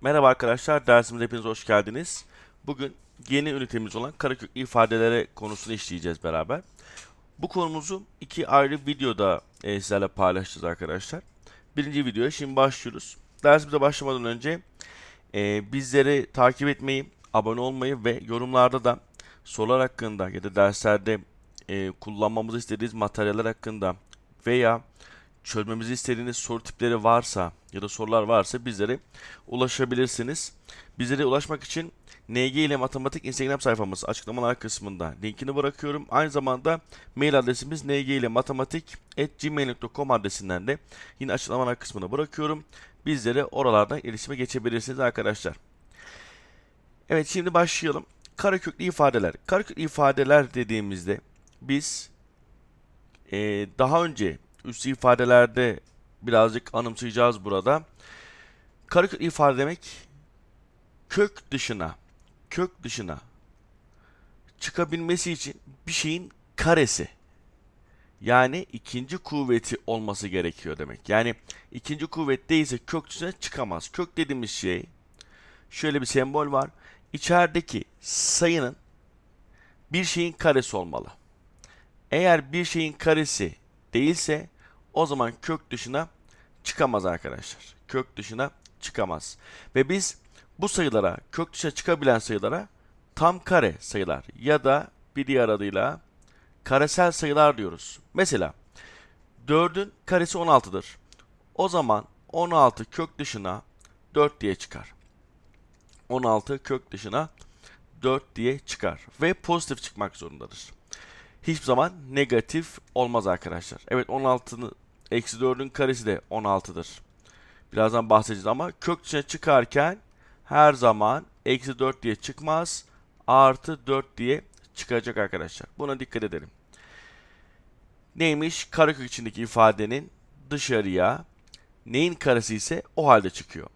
Merhaba arkadaşlar, dersimize hepiniz hoş geldiniz. Bugün yeni ünitemiz olan kareköklü ifadelere konusunu işleyeceğiz beraber. Bu konumuzu iki ayrı videoda e, sizlerle paylaşacağız arkadaşlar. Birinci videoya şimdi başlıyoruz. Dersimize başlamadan önce e, bizleri takip etmeyi, abone olmayı ve yorumlarda da sorular hakkında ya da derslerde e, kullanmamızı istediğiniz materyaller hakkında veya çözmemizi istediğiniz soru tipleri varsa ya da sorular varsa bizlere ulaşabilirsiniz. Bizlere ulaşmak için NG ile Matematik Instagram sayfamız açıklamalar kısmında linkini bırakıyorum. Aynı zamanda mail adresimiz ng ile matematik@gmail.com adresinden de yine açıklamalar kısmına bırakıyorum. Bizlere oralardan iletişime geçebilirsiniz arkadaşlar. Evet şimdi başlayalım. Kareköklü ifadeler. Kareköklü ifadeler dediğimizde biz eee, daha önce üstü ifadelerde birazcık anımsayacağız burada. Karekök ifade demek kök dışına, kök dışına çıkabilmesi için bir şeyin karesi. Yani ikinci kuvveti olması gerekiyor demek. Yani ikinci kuvvet değilse kök dışına çıkamaz. Kök dediğimiz şey şöyle bir sembol var. İçerideki sayının bir şeyin karesi olmalı. Eğer bir şeyin karesi değilse o zaman kök dışına çıkamaz arkadaşlar. Kök dışına çıkamaz. Ve biz bu sayılara, kök dışına çıkabilen sayılara tam kare sayılar ya da bir diğer adıyla karesel sayılar diyoruz. Mesela 4'ün karesi 16'dır. O zaman 16 kök dışına 4 diye çıkar. 16 kök dışına 4 diye çıkar ve pozitif çıkmak zorundadır hiçbir zaman negatif olmaz arkadaşlar. Evet 16'nın eksi 4'ün karesi de 16'dır. Birazdan bahsedeceğiz ama kök dışına çıkarken her zaman eksi 4 diye çıkmaz. Artı 4 diye çıkacak arkadaşlar. Buna dikkat edelim. Neymiş? Karekök içindeki ifadenin dışarıya neyin karesi ise o halde çıkıyor.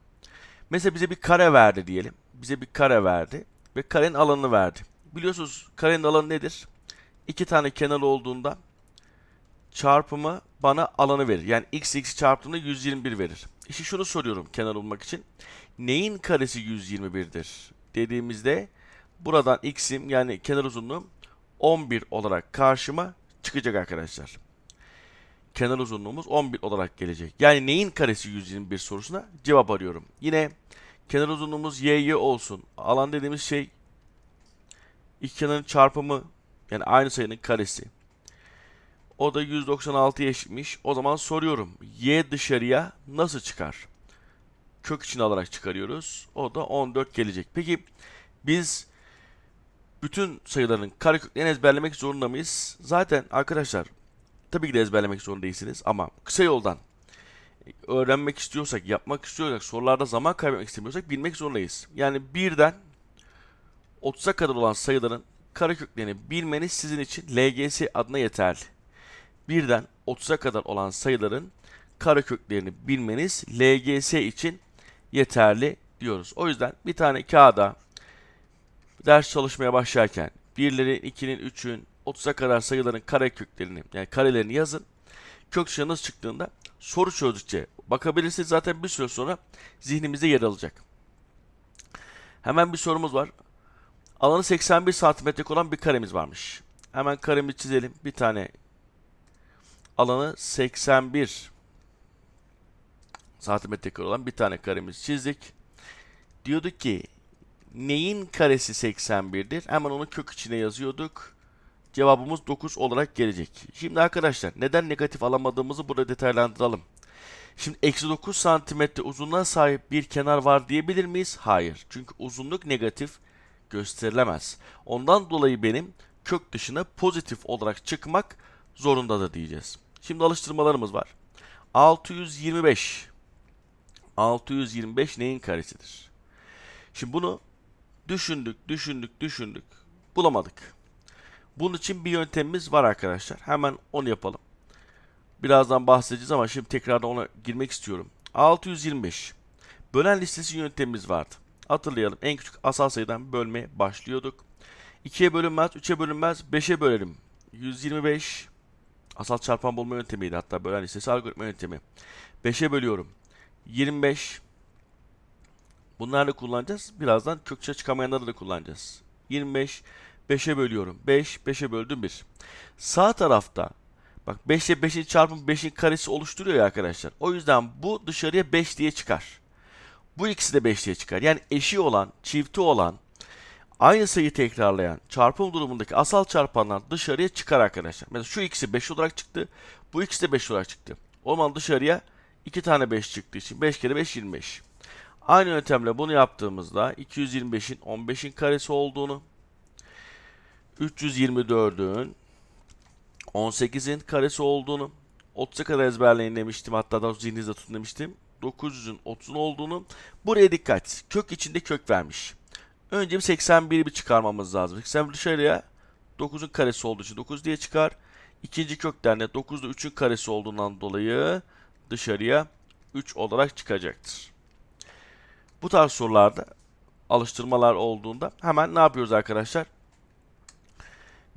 Mesela bize bir kare verdi diyelim. Bize bir kare verdi ve karenin alanını verdi. Biliyorsunuz karenin alanı nedir? iki tane kenar olduğunda çarpımı bana alanı verir. Yani x x çarptığında 121 verir. İşte şunu soruyorum kenar bulmak için. Neyin karesi 121'dir? Dediğimizde buradan x'im yani kenar uzunluğum 11 olarak karşıma çıkacak arkadaşlar. Kenar uzunluğumuz 11 olarak gelecek. Yani neyin karesi 121 sorusuna cevap arıyorum. Yine kenar uzunluğumuz y olsun. Alan dediğimiz şey iki kenarın çarpımı yani aynı sayının karesi. O da 196 eşitmiş. O zaman soruyorum. Y dışarıya nasıl çıkar? Kök içine alarak çıkarıyoruz. O da 14 gelecek. Peki biz bütün sayıların kareköklerini ezberlemek zorunda mıyız? Zaten arkadaşlar tabii ki de ezberlemek zorunda değilsiniz ama kısa yoldan öğrenmek istiyorsak, yapmak istiyorsak, sorularda zaman kaybetmek istemiyorsak bilmek zorundayız. Yani birden 30'a kadar olan sayıların kareköklerini bilmeniz sizin için LGS adına yeterli. Birden 30'a kadar olan sayıların kareköklerini bilmeniz LGS için yeterli diyoruz. O yüzden bir tane kağıda ders çalışmaya başlarken 1'lerin, 2'nin, 3'ün 30'a kadar sayıların kareköklerini yani karelerini yazın. Kök nasıl çıktığında soru çözdükçe bakabilirsiniz. Zaten bir süre sonra zihnimizde yer alacak. Hemen bir sorumuz var. Alanı 81 santimetrelik olan bir karemiz varmış. Hemen karemizi çizelim. Bir tane alanı 81 santimetrelik olan bir tane karemizi çizdik. Diyorduk ki neyin karesi 81'dir? Hemen onu kök içine yazıyorduk. Cevabımız 9 olarak gelecek. Şimdi arkadaşlar neden negatif alamadığımızı burada detaylandıralım. Şimdi eksi 9 santimetre uzunluğa sahip bir kenar var diyebilir miyiz? Hayır. Çünkü uzunluk negatif gösterilemez. Ondan dolayı benim kök dışına pozitif olarak çıkmak zorundadır diyeceğiz. Şimdi alıştırmalarımız var. 625 625 neyin karesidir? Şimdi bunu düşündük, düşündük, düşündük. Bulamadık. Bunun için bir yöntemimiz var arkadaşlar. Hemen onu yapalım. Birazdan bahsedeceğiz ama şimdi tekrardan ona girmek istiyorum. 625. Bölen listesi yöntemimiz vardı. Hatırlayalım. En küçük asal sayıdan bölmeye başlıyorduk. 2'ye bölünmez, 3'e bölünmez, 5'e bölelim. 125 asal çarpan bulma yöntemiydi hatta bölen listesi algoritma yöntemi. 5'e bölüyorum. 25 Bunları da kullanacağız. Birazdan kökçe çıkamayanları da kullanacağız. 25 5'e bölüyorum. 5 5'e böldüm 1. Sağ tarafta bak 5 ile 5'in çarpımı 5'in karesi oluşturuyor ya arkadaşlar. O yüzden bu dışarıya 5 diye çıkar. Bu ikisi de 5 diye çıkar. Yani eşi olan, çifti olan, aynı sayıyı tekrarlayan çarpım durumundaki asal çarpanlar dışarıya çıkar arkadaşlar. Mesela şu ikisi 5 olarak çıktı. Bu ikisi de 5 olarak çıktı. O zaman dışarıya 2 tane 5 çıktığı için 5 kere 5 25. Aynı yöntemle bunu yaptığımızda 225'in 15'in karesi olduğunu 324'ün 18'in karesi olduğunu 30'a kadar ezberleyin demiştim. Hatta da zihninizde tutun demiştim. 900'ün 30'un olduğunu. Buraya dikkat. Kök içinde kök vermiş. Önce bir 81'i bir çıkarmamız lazım. 81 dışarıya 9'un karesi olduğu için 9 diye çıkar. İkinci kökten de 9'da 3'ün karesi olduğundan dolayı dışarıya 3 olarak çıkacaktır. Bu tarz sorularda alıştırmalar olduğunda hemen ne yapıyoruz arkadaşlar?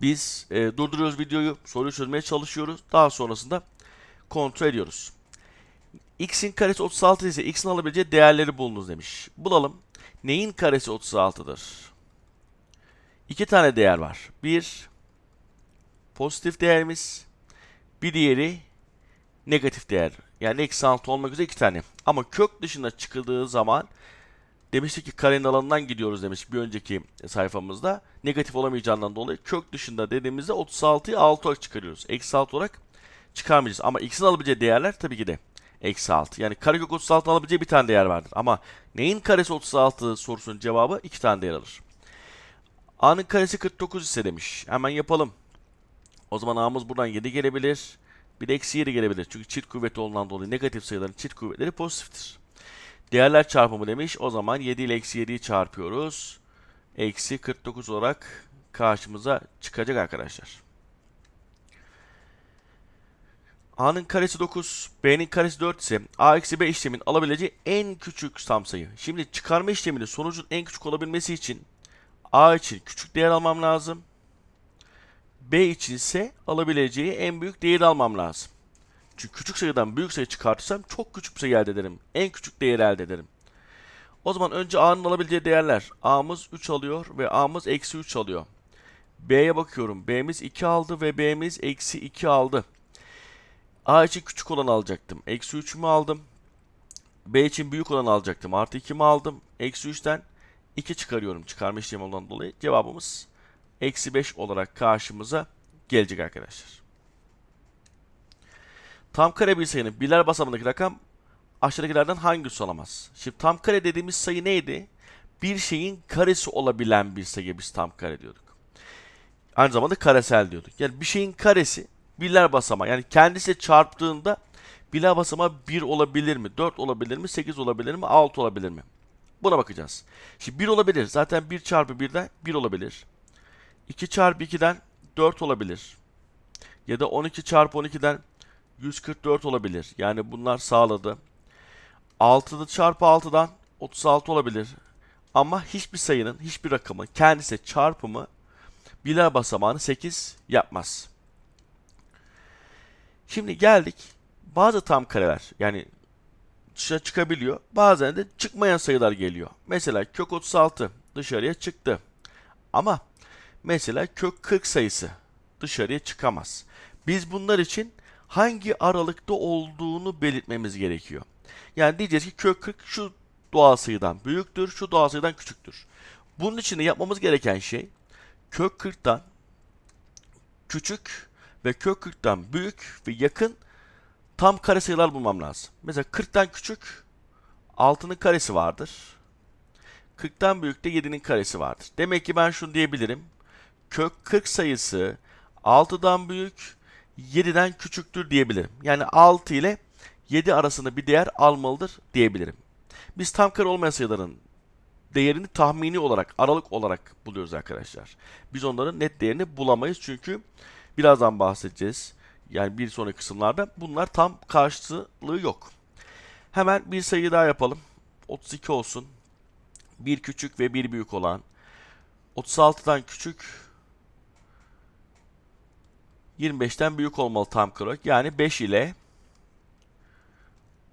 Biz e, durduruyoruz videoyu, soruyu çözmeye çalışıyoruz. Daha sonrasında kontrol ediyoruz. x'in karesi 36 ise x'in alabileceği değerleri bulunuz demiş. Bulalım. Neyin karesi 36'dır? İki tane değer var. Bir pozitif değerimiz, bir diğeri negatif değer. Yani eksi 6 olmak üzere iki tane. Ama kök dışına çıkıldığı zaman demiştik ki karenin alanından gidiyoruz demiş bir önceki sayfamızda. Negatif olamayacağından dolayı kök dışında dediğimizde 36'yı 6 olarak çıkarıyoruz. Eksi 6 olarak çıkarmayacağız. Ama x'in alabileceği değerler tabii ki de eksi 6. Yani karekök 36 alabileceği bir tane değer vardır. Ama neyin karesi 36 sorusunun cevabı iki tane değer alır. A'nın karesi 49 ise demiş. Hemen yapalım. O zaman A'mız buradan 7 gelebilir. Bir de eksi 7 gelebilir. Çünkü çift kuvveti olduğundan dolayı negatif sayıların çift kuvvetleri pozitiftir. Değerler çarpımı demiş. O zaman 7 ile eksi 7'yi çarpıyoruz. Eksi 49 olarak karşımıza çıkacak arkadaşlar. A'nın karesi 9, B'nin karesi 4 ise A eksi B işlemin alabileceği en küçük tam sayı. Şimdi çıkarma işleminde sonucun en küçük olabilmesi için A için küçük değer almam lazım. B için ise alabileceği en büyük değeri almam lazım. Çünkü küçük sayıdan büyük sayı çıkartırsam çok küçük bir sayı elde ederim. En küçük değeri elde ederim. O zaman önce A'nın alabileceği değerler. A'mız 3 alıyor ve A'mız eksi 3 alıyor. B'ye bakıyorum. B'miz 2 aldı ve B'miz eksi 2 aldı. A için küçük olan alacaktım. Eksi 3'ümü aldım. B için büyük olan alacaktım. Artı 2'mi aldım. Eksi 3'ten 2 çıkarıyorum. Çıkarma işlemi olan dolayı. Cevabımız eksi 5 olarak karşımıza gelecek arkadaşlar. Tam kare bir sayının birler basamındaki rakam aşağıdakilerden hangisi olamaz? Şimdi tam kare dediğimiz sayı neydi? Bir şeyin karesi olabilen bir sayı biz tam kare diyorduk. Aynı zamanda karesel diyorduk. Yani bir şeyin karesi birler basamağı. Yani kendisi çarptığında birler basamağı 1 olabilir mi? 4 olabilir mi? 8 olabilir mi? 6 olabilir mi? Buna bakacağız. Şimdi 1 olabilir. Zaten 1 çarpı 1'den 1 olabilir. 2 çarpı 2'den 4 olabilir. Ya da 12 çarpı 12'den 144 olabilir. Yani bunlar sağladı. 6 çarpı 6'dan 36 olabilir. Ama hiçbir sayının, hiçbir rakamın kendisi çarpımı birler basamağını 8 yapmaz. Şimdi geldik. Bazı tam kareler yani dışarı çıkabiliyor. Bazen de çıkmayan sayılar geliyor. Mesela kök 36 dışarıya çıktı. Ama mesela kök 40 sayısı dışarıya çıkamaz. Biz bunlar için hangi aralıkta olduğunu belirtmemiz gerekiyor. Yani diyeceğiz ki kök 40 şu doğal sayıdan büyüktür, şu doğal sayıdan küçüktür. Bunun için de yapmamız gereken şey kök 40'tan küçük ve kök 40'tan büyük ve yakın tam kare sayılar bulmam lazım. Mesela 40'tan küçük 6'nın karesi vardır. 40'tan büyük de 7'nin karesi vardır. Demek ki ben şunu diyebilirim. Kök 40 sayısı 6'dan büyük, 7'den küçüktür diyebilirim. Yani 6 ile 7 arasında bir değer almalıdır diyebilirim. Biz tam kare olmayan sayıların değerini tahmini olarak, aralık olarak buluyoruz arkadaşlar. Biz onların net değerini bulamayız çünkü birazdan bahsedeceğiz. Yani bir sonraki kısımlarda bunlar tam karşılığı yok. Hemen bir sayı daha yapalım. 32 olsun. Bir küçük ve bir büyük olan. 36'dan küçük 25'ten büyük olmalı tam kare. Yani 5 ile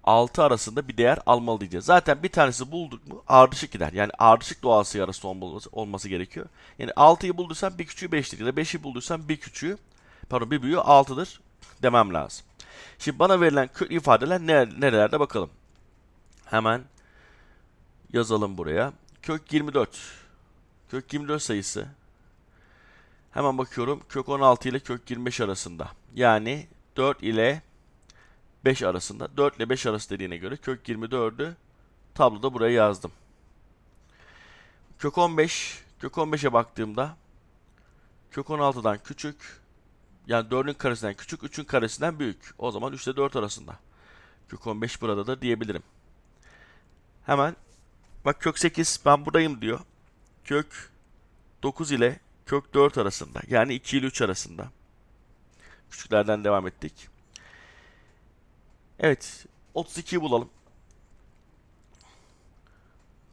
6 arasında bir değer almalı diyeceğiz. Zaten bir tanesi bulduk mu ardışık gider. Yani ardışık doğal sayı arası olması, olması gerekiyor. Yani 6'yı bulduysan bir küçüğü 5'tir ya da 5'i bulduysan bir küçüğü pardon bir büyüğü 6'dır demem lazım. Şimdi bana verilen köklü ifadeler nere- nerelerde bakalım. Hemen yazalım buraya. Kök 24. Kök 24 sayısı. Hemen bakıyorum. Kök 16 ile kök 25 arasında. Yani 4 ile 5 arasında. 4 ile 5 arası dediğine göre kök 24'ü tabloda buraya yazdım. Kök 15. Kök 15'e baktığımda kök 16'dan küçük. Yani 4'ün karesinden küçük, 3'ün karesinden büyük. O zaman 3 ile 4 arasında. Kök 15 buradadır diyebilirim. Hemen bak kök 8 ben buradayım diyor. Kök 9 ile kök 4 arasında. Yani 2 ile 3 arasında. Küçüklerden devam ettik. Evet. 32'yi bulalım.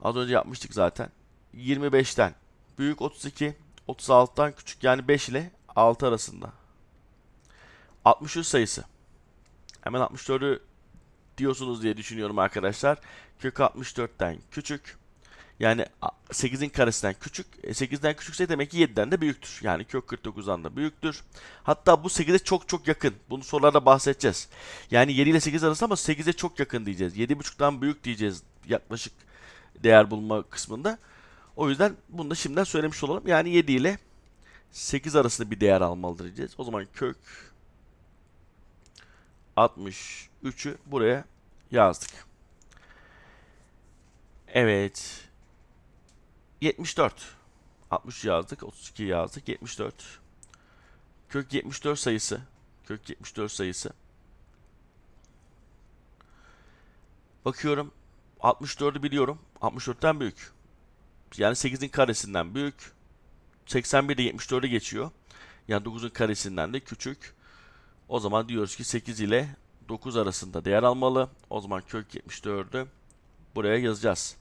Az önce yapmıştık zaten. 25'ten büyük 32, 36'dan küçük yani 5 ile 6 arasında. 63 sayısı. Hemen 64'ü diyorsunuz diye düşünüyorum arkadaşlar. Kök 64'ten küçük. Yani 8'in karesinden küçük. E, 8'den küçükse demek ki 7'den de büyüktür. Yani kök 49'dan da büyüktür. Hatta bu 8'e çok çok yakın. Bunu sorularda bahsedeceğiz. Yani 7 ile 8 arası ama 8'e çok yakın diyeceğiz. 7.5'tan büyük diyeceğiz yaklaşık değer bulma kısmında. O yüzden bunu da şimdiden söylemiş olalım. Yani 7 ile 8 arasında bir değer almalıdır diyeceğiz. O zaman kök 63'ü buraya yazdık. Evet. 74. 60 yazdık. 32 yazdık. 74. Kök 74 sayısı. Kök 74 sayısı. Bakıyorum. 64'ü biliyorum. 64'ten büyük. Yani 8'in karesinden büyük. 81 de 74'e geçiyor. Yani 9'un karesinden de küçük. O zaman diyoruz ki 8 ile 9 arasında değer almalı. O zaman kök 74'ü buraya yazacağız.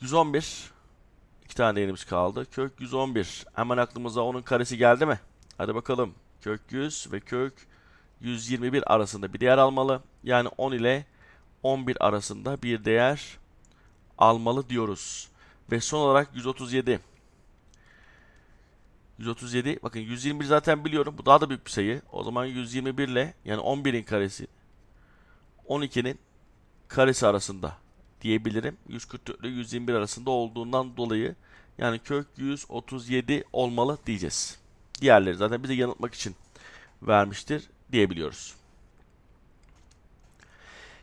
111 iki tane değerimiz kaldı. Kök 111. Hemen aklımıza onun karesi geldi mi? Hadi bakalım. Kök 100 ve kök 121 arasında bir değer almalı. Yani 10 ile 11 arasında bir değer almalı diyoruz. Ve son olarak 137. 137. Bakın 121 zaten biliyorum. Bu daha da büyük bir sayı. O zaman 121 ile yani 11'in karesi 12'nin karesi arasında diyebilirim. 144 ile 121 arasında olduğundan dolayı yani kök 137 olmalı diyeceğiz. Diğerleri zaten bize yanıltmak için vermiştir diyebiliyoruz.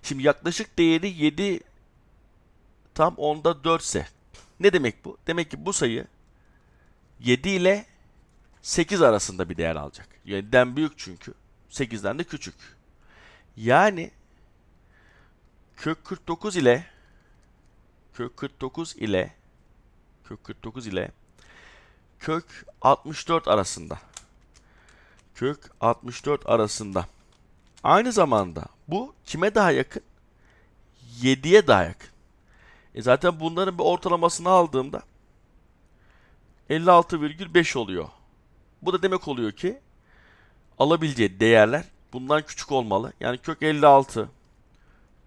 Şimdi yaklaşık değeri 7 tam onda 4 ise ne demek bu? Demek ki bu sayı 7 ile 8 arasında bir değer alacak. 7'den büyük çünkü. 8'den de küçük. Yani kök 49 ile kök 49 ile kök 49 ile kök 64 arasında. Kök 64 arasında. Aynı zamanda bu kime daha yakın? 7'ye daha yakın. E zaten bunların bir ortalamasını aldığımda 56,5 oluyor. Bu da demek oluyor ki alabileceği değerler bundan küçük olmalı. Yani kök 56,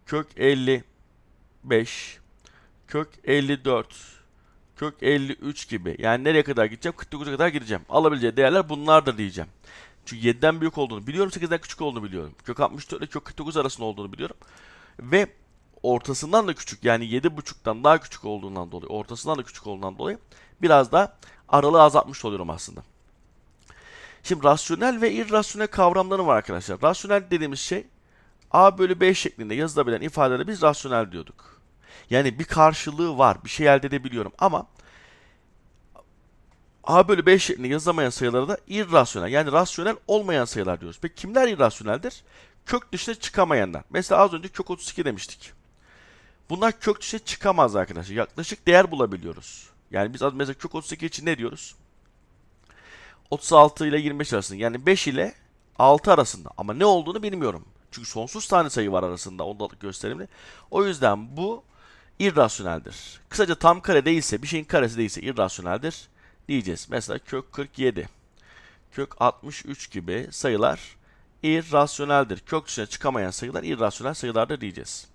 kök 55, kök 54, kök 53 gibi. Yani nereye kadar gideceğim? 49'a kadar gideceğim. Alabileceği değerler bunlardır diyeceğim. Çünkü 7'den büyük olduğunu biliyorum, 8'den küçük olduğunu biliyorum. Kök 64 ile kök 49 arasında olduğunu biliyorum. Ve ortasından da küçük yani 7.5'tan daha küçük olduğundan dolayı, ortasından da küçük olduğundan dolayı biraz da aralığı azaltmış oluyorum aslında. Şimdi rasyonel ve irrasyonel kavramları var arkadaşlar. Rasyonel dediğimiz şey a bölü b şeklinde yazılabilen ifadelere biz rasyonel diyorduk. Yani bir karşılığı var, bir şey elde edebiliyorum ama a bölü b şeklinde yazılamayan sayılara da irrasyonel yani rasyonel olmayan sayılar diyoruz. Peki kimler irrasyoneldir? Kök dışına çıkamayanlar. Mesela az önce kök 32 demiştik. Bunlar kök dışına çıkamaz arkadaşlar. Yaklaşık değer bulabiliyoruz. Yani biz az mesela kök 32 için ne diyoruz? 36 ile 25 arasında. Yani 5 ile 6 arasında. Ama ne olduğunu bilmiyorum. Çünkü sonsuz tane sayı var arasında ondalık gösterimli. O yüzden bu irrasyoneldir. Kısaca tam kare değilse, bir şeyin karesi değilse irrasyoneldir diyeceğiz. Mesela kök 47, kök 63 gibi sayılar irrasyoneldir. Kök dışına çıkamayan sayılar irrasyonel sayılardır diyeceğiz.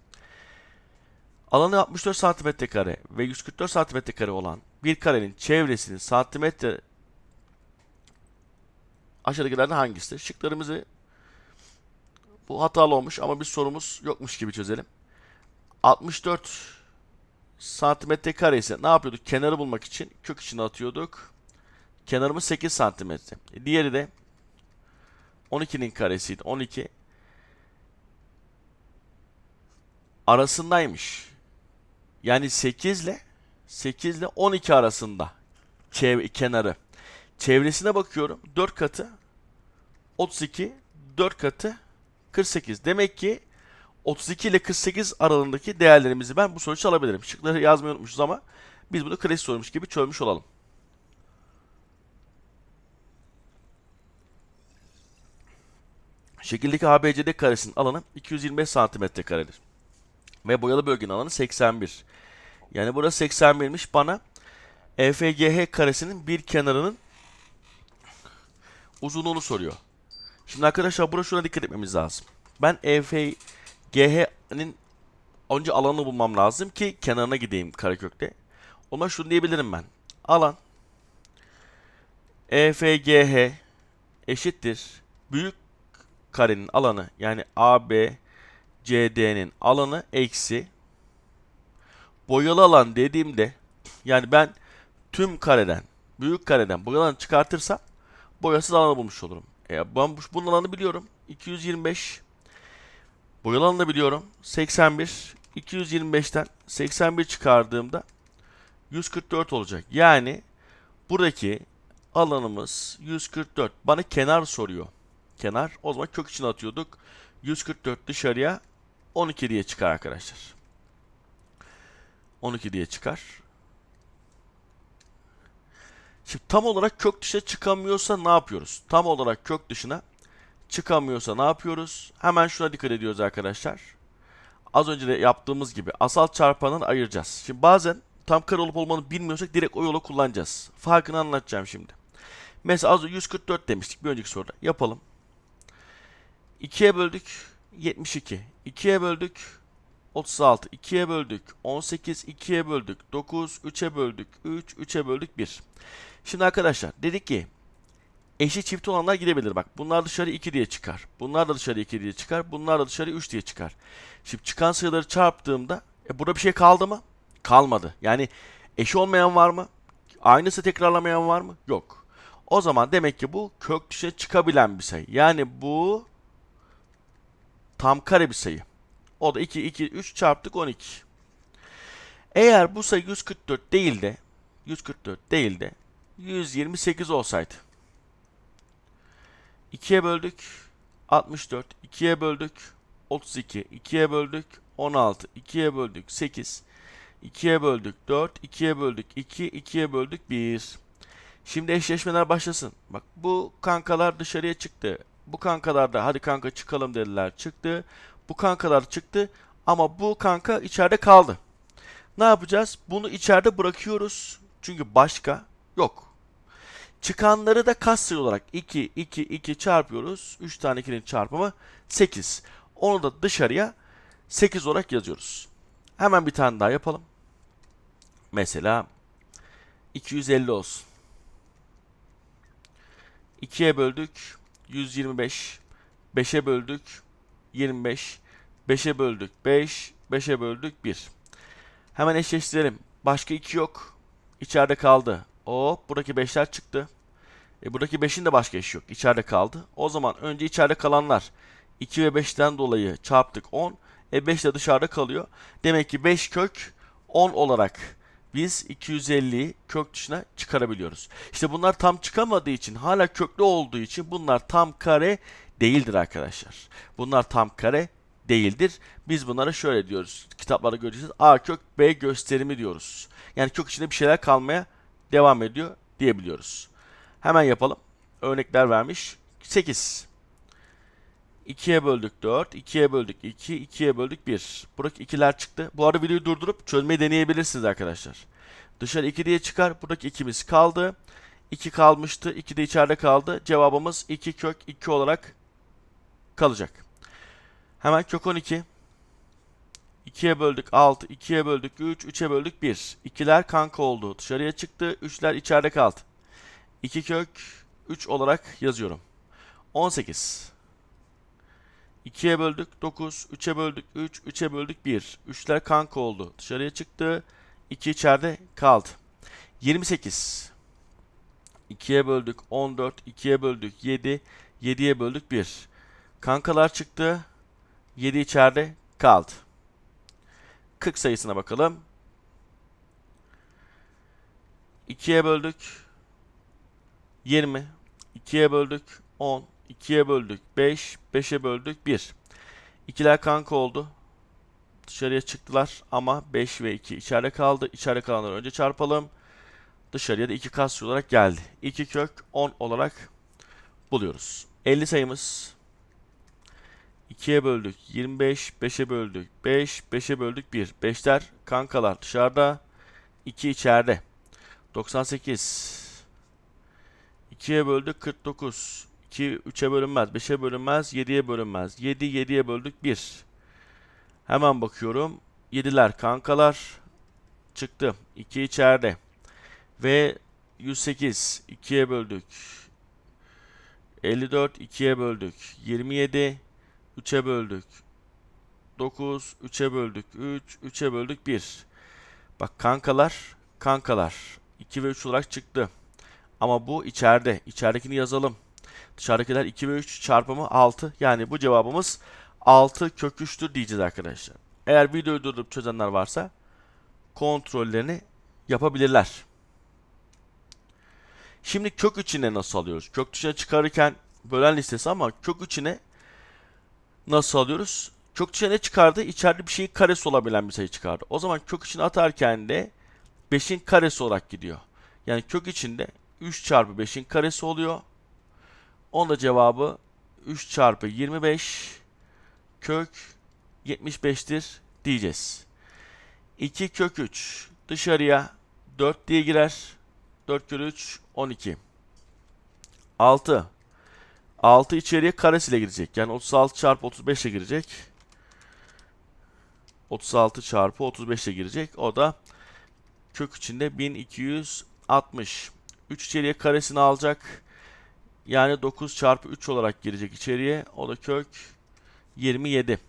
Alanı 64 santimetre kare ve 144 santimetre kare olan bir karenin çevresinin santimetre aşağıdakilerden hangisidir? Şıklarımızı bu hatalı olmuş ama bir sorumuz yokmuş gibi çözelim. 64 santimetre kare ise ne yapıyorduk? Kenarı bulmak için kök içine atıyorduk. Kenarımız 8 santimetre. Diğeri de 12'nin karesiydi. 12 arasındaymış. Yani 8 ile 8 ile 12 arasında kenarı. Çevresine bakıyorum. 4 katı 32, 4 katı 48. Demek ki 32 ile 48 aralığındaki değerlerimizi ben bu sonuçta alabilirim. Şıkları yazmayı unutmuşuz ama biz bunu klasik sormuş gibi çözmüş olalım. Şekildeki ABCD karesinin alanı 225 santimetre karedir. Ve boyalı bölgenin alanı 81. Yani burası 81'miş bana EFGH karesinin bir kenarının uzunluğunu soruyor. Şimdi arkadaşlar burada şuna dikkat etmemiz lazım. Ben EFGH'nin önce alanını bulmam lazım ki kenarına gideyim karekökte. Ona şunu diyebilirim ben. Alan EFGH eşittir. Büyük karenin alanı yani AB CD'nin alanı eksi boyalı alan dediğimde yani ben tüm kareden büyük kareden boyalı alanı çıkartırsam boyasız alanı bulmuş olurum. E, ben bu- bunun alanı biliyorum. 225 boyalı alanı biliyorum. 81 225'ten 81 çıkardığımda 144 olacak. Yani buradaki alanımız 144. Bana kenar soruyor. Kenar. O zaman kök içine atıyorduk. 144 dışarıya 12 diye çıkar arkadaşlar. 12 diye çıkar. Şimdi tam olarak kök dışına çıkamıyorsa ne yapıyoruz? Tam olarak kök dışına çıkamıyorsa ne yapıyoruz? Hemen şuna dikkat ediyoruz arkadaşlar. Az önce de yaptığımız gibi asal çarpanını ayıracağız. Şimdi bazen tam kare olup olmadığını bilmiyorsak direkt o yolu kullanacağız. Farkını anlatacağım şimdi. Mesela az önce 144 demiştik bir önceki soruda. Yapalım. 2'ye böldük 72. 2'ye böldük 36. 2'ye böldük 18. 2'ye böldük 9. 3'e böldük 3. 3'e böldük 1. Şimdi arkadaşlar dedik ki eşit çift olanlar gidebilir. Bak bunlar dışarı 2 diye çıkar. Bunlar da dışarı 2 diye çıkar. Bunlar da dışarı 3 diye çıkar. Şimdi çıkan sayıları çarptığımda e, burada bir şey kaldı mı? Kalmadı. Yani eşi olmayan var mı? Aynısı tekrarlamayan var mı? Yok. O zaman demek ki bu kök dışına çıkabilen bir sayı. Yani bu tam kare bir sayı. O da 2, 2, 3 çarptık 12. Eğer bu sayı 144 değil de 144 değil de 128 olsaydı 2'ye böldük 64, 2'ye böldük 32, 2'ye böldük 16, 2'ye böldük 8, 2'ye böldük 4, 2'ye böldük 2, 2'ye böldük 1. Şimdi eşleşmeler başlasın. Bak bu kankalar dışarıya çıktı. Bu kankalar da hadi kanka çıkalım dediler çıktı. Bu kankalar çıktı ama bu kanka içeride kaldı. Ne yapacağız? Bunu içeride bırakıyoruz. Çünkü başka yok. Çıkanları da katsayı olarak 2, 2, 2 çarpıyoruz. 3 tane 2'nin çarpımı 8. Onu da dışarıya 8 olarak yazıyoruz. Hemen bir tane daha yapalım. Mesela 250 olsun. 2'ye böldük 125. 5'e böldük 25. 5'e böldük 5. 5'e böldük 1. Hemen eşleştirelim. Başka 2 yok. İçeride kaldı. Hop buradaki 5'ler çıktı. E buradaki 5'in de başka eşi yok. İçeride kaldı. O zaman önce içeride kalanlar 2 ve 5'ten dolayı çarptık 10. E 5 de dışarıda kalıyor. Demek ki 5 kök 10 olarak biz 250'yi kök dışına çıkarabiliyoruz. İşte bunlar tam çıkamadığı için hala köklü olduğu için bunlar tam kare değildir arkadaşlar. Bunlar tam kare değildir. Biz bunlara şöyle diyoruz. Kitaplarda göreceğiz. A kök B gösterimi diyoruz. Yani kök içinde bir şeyler kalmaya devam ediyor diyebiliyoruz. Hemen yapalım. Örnekler vermiş. 8. 2'ye böldük 4, 2'ye böldük 2, 2'ye böldük 1. Buradaki ikiler çıktı. Bu arada videoyu durdurup çözmeyi deneyebilirsiniz arkadaşlar. Dışarı 2 diye çıkar. Buradaki ikimiz kaldı. 2 kalmıştı. 2 de içeride kaldı. Cevabımız 2 kök 2 olarak kalacak. Hemen kök 12. 2'ye böldük 6, 2'ye böldük 3, 3'e böldük 1. 2'ler kanka oldu. Dışarıya çıktı. 3'ler içeride kaldı. 2 kök 3 olarak yazıyorum. 18. 2'ye böldük 9, 3'e böldük 3, 3'e böldük 1. 3'ler kanka oldu. Dışarıya çıktı. 2 içeride kaldı. 28. 2'ye böldük 14, 2'ye böldük 7, 7'ye böldük 1. Kankalar çıktı. 7 içeride kaldı. 40 sayısına bakalım. 2'ye böldük 20, 2'ye böldük 10, 2'ye böldük 5, 5'e böldük 1. İkiler kanka oldu. Dışarıya çıktılar ama 5 ve 2 içeride kaldı. İçeride kalanları önce çarpalım. Dışarıya da 2 kas olarak geldi. 2 kök 10 olarak buluyoruz. 50 sayımız 2'ye böldük 25, 5'e böldük 5, 5'e böldük 1. 5'ler kankalar dışarıda, 2 içeride. 98. 2'ye böldük 49. 2 3'e bölünmez, 5'e bölünmez, 7'ye bölünmez. 7 7'ye böldük 1. Hemen bakıyorum. 7'ler kankalar çıktı. 2 içeride. Ve 108 2'ye böldük. 54 2'ye böldük. 27 3'e böldük. 9 3'e böldük. 3 3'e böldük 1. Bak kankalar kankalar 2 ve 3 olarak çıktı. Ama bu içeride. İçeridekini yazalım. Dışarıdakiler 2 ve 3 çarpımı 6. Yani bu cevabımız 6 kök 3'tür diyeceğiz arkadaşlar. Eğer videoyu durdurup çözenler varsa kontrollerini yapabilirler. Şimdi kök içine nasıl alıyoruz? Kök dışına çıkarırken bölen listesi ama kök içine nasıl alıyoruz? Kök dışına ne çıkardı? İçeride bir şeyin karesi olabilen bir sayı çıkardı. O zaman kök içine atarken de 5'in karesi olarak gidiyor. Yani kök içinde 3 çarpı 5'in karesi oluyor. Onun da cevabı 3 çarpı 25 kök 75'tir diyeceğiz. 2 kök 3 dışarıya 4 diye girer. 4 kere 3 12. 6. 6 içeriye karesiyle girecek. Yani 36 çarpı 35 ile girecek. 36 çarpı 35 ile girecek. O da kök içinde 1260. 3 içeriye karesini alacak. Yani 9 çarpı 3 olarak girecek içeriye. O da kök 27.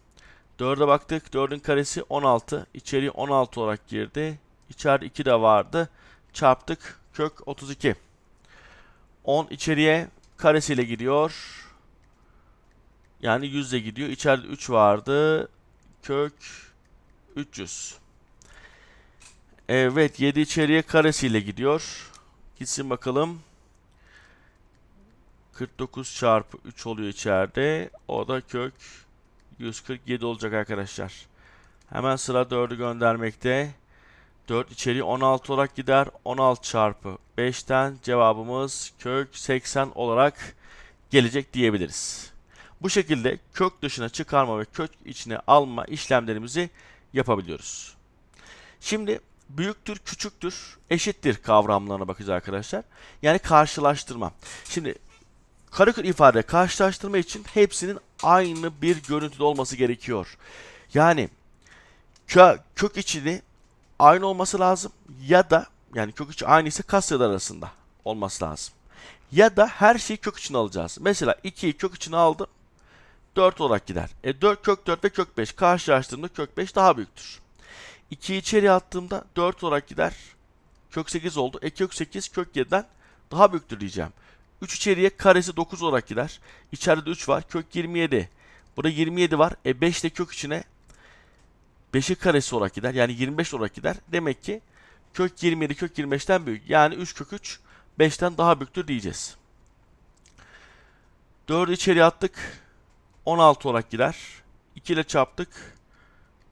4'e baktık. 4'ün karesi 16. İçeriye 16 olarak girdi. İçeride 2 de vardı. Çarptık. Kök 32. 10 içeriye karesiyle gidiyor. Yani 100 ile gidiyor. İçeride 3 vardı. Kök 300. Evet 7 içeriye karesiyle gidiyor. Gitsin bakalım. 49 çarpı 3 oluyor içeride. O da kök 147 olacak arkadaşlar. Hemen sıra 4'ü göndermekte. 4 içeri 16 olarak gider. 16 çarpı 5'ten cevabımız kök 80 olarak gelecek diyebiliriz. Bu şekilde kök dışına çıkarma ve kök içine alma işlemlerimizi yapabiliyoruz. Şimdi büyüktür, küçüktür, eşittir kavramlarına bakacağız arkadaşlar. Yani karşılaştırma. Şimdi karekök ifade karşılaştırma için hepsinin aynı bir görüntüde olması gerekiyor. Yani kö kök içini aynı olması lazım ya da yani kök içi aynı ise arasında olması lazım. Ya da her şeyi kök içine alacağız. Mesela 2'yi kök içine aldım. 4 olarak gider. E 4 kök 4 ve kök 5 karşılaştırdığımda kök 5 daha büyüktür. 2'yi içeri attığımda 4 olarak gider. Kök 8 oldu. E kök 8 kök 7'den daha büyüktür diyeceğim. 3 içeriye karesi 9 olarak gider. İçeride de 3 var. Kök 27. Burada 27 var. E 5 de kök içine 5'i karesi olarak gider. Yani 25 olarak gider. Demek ki kök 27 kök 25'ten büyük. Yani 3 kök 3 5'ten daha büyüktür diyeceğiz. 4'ü içeri attık. 16 olarak gider. 2 ile çarptık.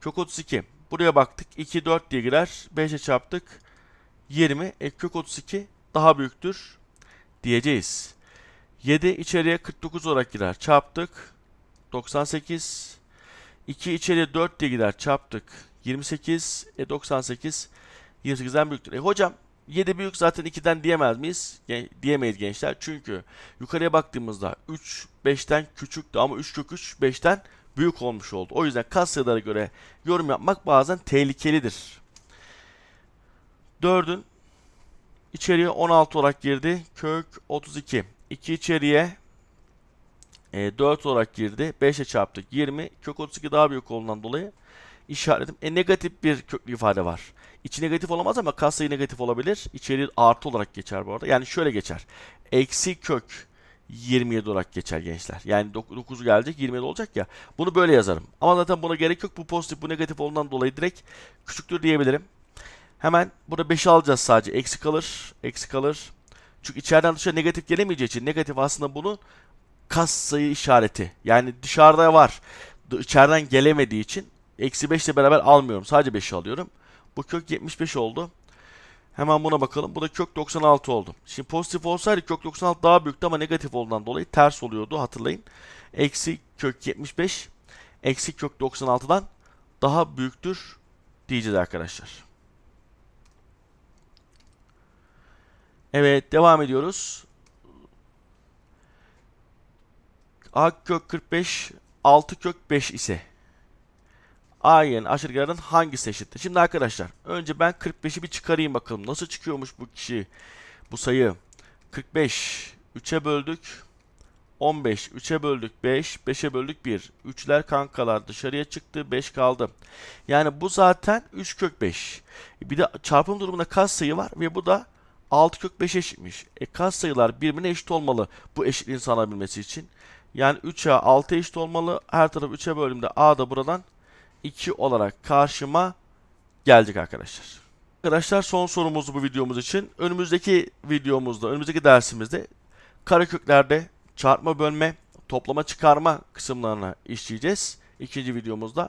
Kök 32. Buraya baktık. 2 4 diye girer. 5'e çarptık. 20. E, kök 32 daha büyüktür diyeceğiz. 7 içeriye 49 olarak girer. Çarptık. 98. 2 içeriye 4 diye gider. Çarptık. 28. E 98 28'den büyüktür. E hocam 7 büyük zaten 2'den diyemez miyiz? Gen- diyemeyiz gençler. Çünkü yukarıya baktığımızda 3 5'ten küçüktü ama 3 kök 3 5'ten büyük olmuş oldu. O yüzden kas sayılara göre yorum yapmak bazen tehlikelidir. 4'ün içeriye 16 olarak girdi. Kök 32. 2 içeriye e, 4 olarak girdi. 5'e çarptık 20. Kök 32 daha büyük olduğundan dolayı işaretim. E, negatif bir köklü ifade var. İçi negatif olamaz ama katsayı negatif olabilir. İçeri artı olarak geçer bu arada. Yani şöyle geçer. Eksi kök 27 olarak geçer gençler. Yani 9 gelecek 27 olacak ya. Bunu böyle yazarım. Ama zaten buna gerek yok. Bu pozitif bu negatif olduğundan dolayı direkt küçüktür diyebilirim. Hemen burada 5'i alacağız sadece. Eksi kalır. Eksi kalır. Çünkü içeriden dışarı negatif gelemeyeceği için negatif aslında bunun kas sayı işareti. Yani dışarıda var. İçeriden gelemediği için eksi 5 ile beraber almıyorum. Sadece 5'i alıyorum. Bu kök 75 oldu. Hemen buna bakalım. Bu da kök 96 oldu. Şimdi pozitif olsaydı kök 96 daha büyüktü ama negatif olduğundan dolayı ters oluyordu hatırlayın. Eksi kök 75 eksi kök 96'dan daha büyüktür diyeceğiz arkadaşlar. Evet devam ediyoruz. A kök 45 6 kök 5 ise A yerine aşırılardan hangisi eşittir? Şimdi arkadaşlar önce ben 45'i bir çıkarayım bakalım. Nasıl çıkıyormuş bu kişi bu sayı? 45 3'e böldük. 15 3'e böldük 5 5'e böldük 1. 3'ler kankalar dışarıya çıktı 5 kaldı. Yani bu zaten 3 kök 5. Bir de çarpım durumunda kas sayı var ve bu da 6 kök 5 eşitmiş. E kas sayılar birbirine eşit olmalı bu eşitliğin sağlanabilmesi için. Yani 3'e 6 eşit olmalı. Her tarafı 3'e böldüğümde A da buradan 2 olarak karşıma gelecek arkadaşlar. Arkadaşlar son sorumuz bu videomuz için. Önümüzdeki videomuzda, önümüzdeki dersimizde kareköklerde çarpma bölme, toplama çıkarma kısımlarına işleyeceğiz. İkinci videomuzda.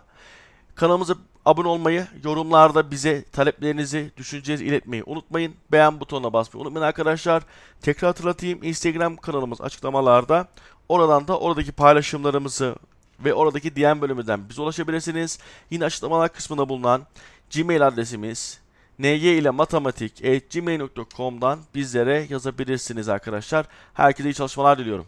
Kanalımıza abone olmayı, yorumlarda bize taleplerinizi, düşüncelerinizi iletmeyi unutmayın. Beğen butonuna basmayı unutmayın arkadaşlar. Tekrar hatırlatayım. Instagram kanalımız açıklamalarda. Oradan da oradaki paylaşımlarımızı ve oradaki DM bölümünden bize ulaşabilirsiniz. Yine açıklamalar kısmında bulunan Gmail adresimiz ny ile matematik bizlere yazabilirsiniz arkadaşlar. Herkese iyi çalışmalar diliyorum.